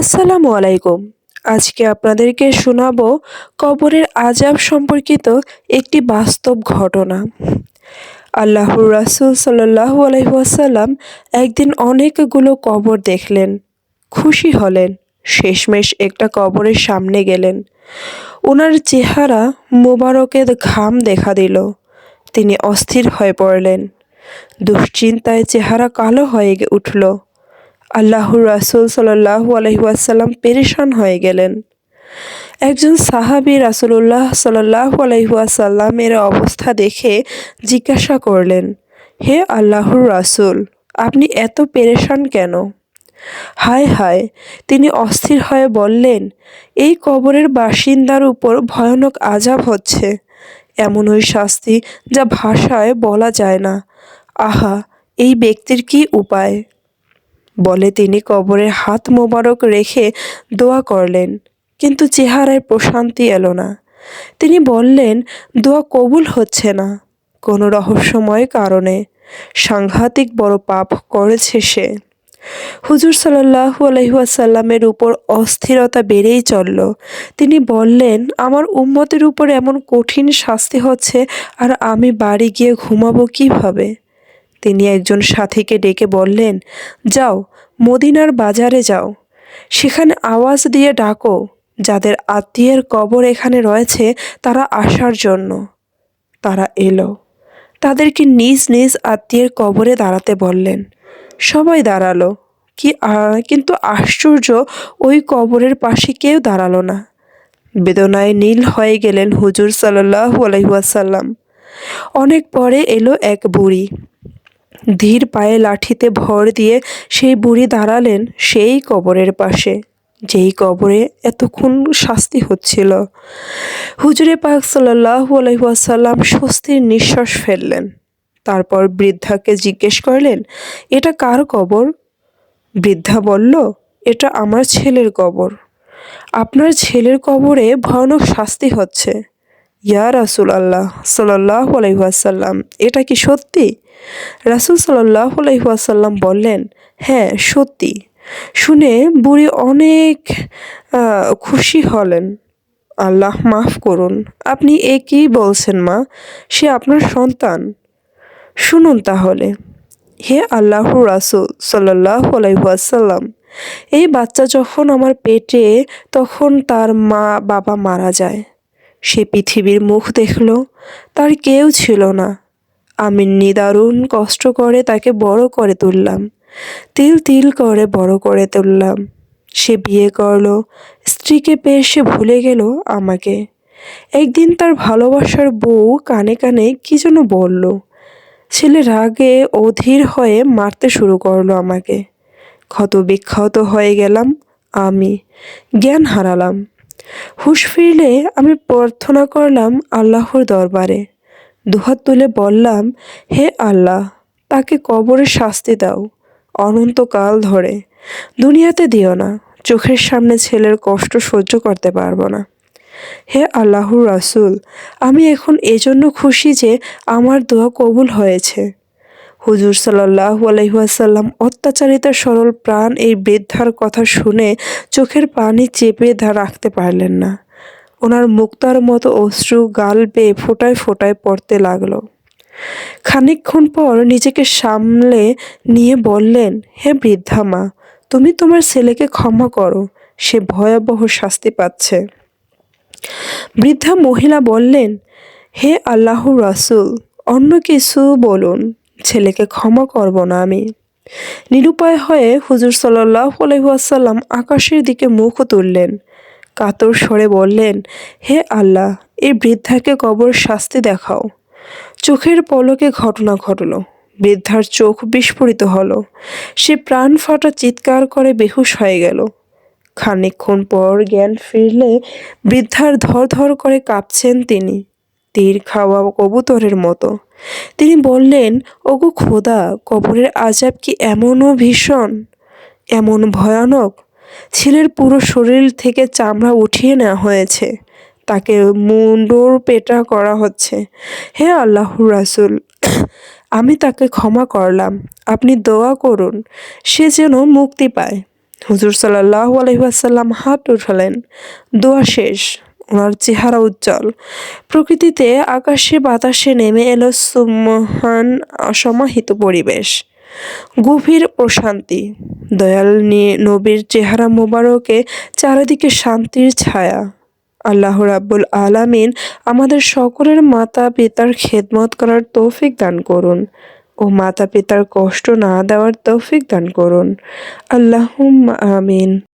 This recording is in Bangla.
আসসালামু আলাইকুম। আজকে আপনাদেরকে শোনাবো কবরের আজাব সম্পর্কিত একটি বাস্তব ঘটনা। আল্লাহর রাসুল সাল্লাল্লাহু আলাইহি ওয়াসাল্লাম একদিন অনেকগুলো কবর দেখলেন, খুশি হলেন, শেষমেশ একটা কবরের সামনে গেলেন। ওনার চেহারা মোবারকের ঘাম দেখা দিল। তিনি অস্থির হয়ে পড়লেন। দুশ্চিন্তায় চেহারা কালো হয়ে উঠল। আল্লাহর রাসূল সাল্লাল্লাহু আলাইহি ওয়াসাল্লাম পেরেশান হয়ে গেলেন। একজন সাহাবী রাসূলুল্লাহ সাল্লাল্লাহু আলাইহি ওয়াসাল্লামের অবস্থা দেখে জিজ্ঞাসা করলেন, হে আল্লাহর রাসূল, আপনি এত পেরেশান কেন? হায় হায়, তিনি অস্থির হয়ে বললেন, এই কবরের বাসিন্দার উপর ভয়ানক আজাব হচ্ছে। এমন ওই শাস্তি যা ভাষায় বলা যায় না। আহা, এই ব্যক্তির কি উপায়? বলে তিনি কবরে হাত মোবারক রেখে দোয়া করলেন, কিন্তু চেহারায় প্রশান্তি এলো না। তিনি বললেন, দোয়া কবুল হচ্ছে না, কোনো রহস্যময় কারণে। সাংঘাতিক বড় পাপ করেছে সে। হুজুর সাল্লাহু আলহিহাসাল্লামের উপর অস্থিরতা বেড়েই চলল। তিনি বললেন, আমার উম্মতের উপর এমন কঠিন শাস্তি হচ্ছে, আর আমি বাড়ি গিয়ে ঘুমাবো কীভাবে? তিনি একজন সাথীকে ডেকে বললেন, যাও মদিনার বাজারে যাও। সেখানে আওয়াজ দিয়ে ডাকো, যাদের আত্মীয়ের কবর এখানে রয়েছে তারা আসার জন্য। তারা এলো। তাদেরকে নিজ নিজ আত্মীয়ের কবরে দাঁড়াতে বললেন। সবাই দাঁড়াল। কি কিন্তু আশ্চর্য, ওই কবরের পাশে কেউ দাঁড়াল না। বেদনায় নীল হয়ে গেলেন হুজুর সাল্লাহু আলহিহাসাল্লাম অনেক পরে এলো এক বুড়ি। ধীর পায়ে লাঠিতে ভর দিয়ে সেই বুড়ি দাঁড়ালেন সেই কবরের পাশে। যেই কবরে এতক্ষণ শাস্তি হচ্ছিল। হুজুরে পাক সাল্লাহু আলহিহাসাল্লাম স্বস্তির নিঃশ্বাস ফেললেন। তারপর বৃদ্ধাকে জিজ্ঞেস করলেন, এটা কার কবর? বৃদ্ধা বলল, এটা আমার ছেলের কবর। আপনার ছেলের কবরে ভয়ানক শাস্তি হচ্ছে। ইয়া রাসুল আল্লাহ সাল্লাহ আলাইহাসাল্লাম এটা কি সত্যি? রাসুল সাল্লাহ বললেন হ্যাঁ সত্যি। শুনে বুড়ি অনেক খুশি হলেন। আল্লাহ মাফ করুন। আপনি এ কী বলছেন মা? সে আপনার সন্তান। শুনুন তাহলে। হে আল্লাহ রাসুল সাল্লাহ আলাইহাসাল্লাম এই বাচ্চা যখন আমার পেটে, তখন তার মা, বাবা মারা যায়। সে পৃথিবীর মুখ দেখল, তার কেউ ছিল না। আমি নিদারুণ কষ্ট করে তাকে বড় করে তুললাম। তিল তিল করে বড় করে তুললাম। সে বিয়ে করল, স্ত্রীকে পেয়ে সে ভুলে গেল আমাকে। একদিন তার ভালোবাসার বউ কানে কানে কি যেন বলল। ছেলে রাগে অধীর হয়ে মারতে শুরু করল আমাকে। ক্ষত বিক্ষত হয়ে গেলাম আমি, জ্ঞান হারালাম। হুঁশ ফিরলে আমি প্রার্থনা করলাম আল্লাহর দরবারে। দুহাত তুলে বললাম, হে আল্লাহ, তাকে কবরে শাস্তি দাও, অনন্তকাল ধরে। দুনিয়াতে দিও না, চোখের সামনে ছেলের কষ্ট সহ্য করতে পারব না। হে আল্লাহর রাসুল, আমি এখন এজন্য খুশি যে আমার দোয়া কবুল হয়েছে। হুজুর সাল্লাহু আলহিহাসাল্লাম অত্যাচারিতা সরল প্রাণ এই বৃদ্ধার কথা শুনে চোখের পানি চেপে রাখতে পারলেন না। ওনার মুক্তার মতো অশ্রু গাল বেয়ে ফোটায় ফোটায় পড়তে লাগল। খানিকক্ষণ পর নিজেকে সামলে নিয়ে বললেন, হে বৃদ্ধা মা, তুমি তোমার ছেলেকে ক্ষমা করো, সে ভয়াবহ শাস্তি পাচ্ছে। বৃদ্ধা মহিলা বললেন, হে আল্লাহ রাসূল, অন্য কিছু বলুন, ছেলেকে ক্ষমা করব না আমি। নিরুপায় হয়ে হুজুর সাল্লাহ আলহিহাসাল্লাম আকাশের দিকে মুখ তুললেন। কাতর স্বরে বললেন, হে আল্লাহ, এই বৃদ্ধাকে কবর শাস্তি দেখাও। চোখের পলকে ঘটনা ঘটল। বৃদ্ধার চোখ বিস্ফোরিত হলো। সে প্রাণ ফাটা চিৎকার করে বেহুশ হয়ে গেল। খানিকক্ষণ পর জ্ঞান ফিরলে বৃদ্ধার ধর ধর করে কাঁপছেন তিনি, তীর খাওয়া কবুতরের মতো। তিনি বললেন, ওগো খোদা, কবরের আজাব কি এমনও ভীষণ, এমন ভয়ানক ছেলের পুরো শরীর থেকে চামড়া উঠিয়ে নেওয়া হয়েছে। তাকে মুন্ডর পেটা করা হচ্ছে। হে আল্লাহর রাসুল, আমি তাকে ক্ষমা করলাম। আপনি দোয়া করুন, সে যেন মুক্তি পায়। হুজুর সাল্লাহ আলহিহাসাল্লাম হাত উঠালেন। দোয়া শেষ, ওনার চেহারা উজ্জ্বল। প্রকৃতিতে আকাশে বাতাসে নেমে এলো সুমহান অসমাহিত পরিবেশ। গভীর প্রশান্তি দয়াল নিয়ে নবীর চেহারা মোবারকে চারিদিকে শান্তির ছায়া। আল্লাহ রাব্বুল আলামিন আমাদের সকলের মাতা পিতার খেদমত করার তৌফিক দান করুন ও মাতা পিতার কষ্ট না দেওয়ার তৌফিক দান করুন। আল্লাহ আমিন।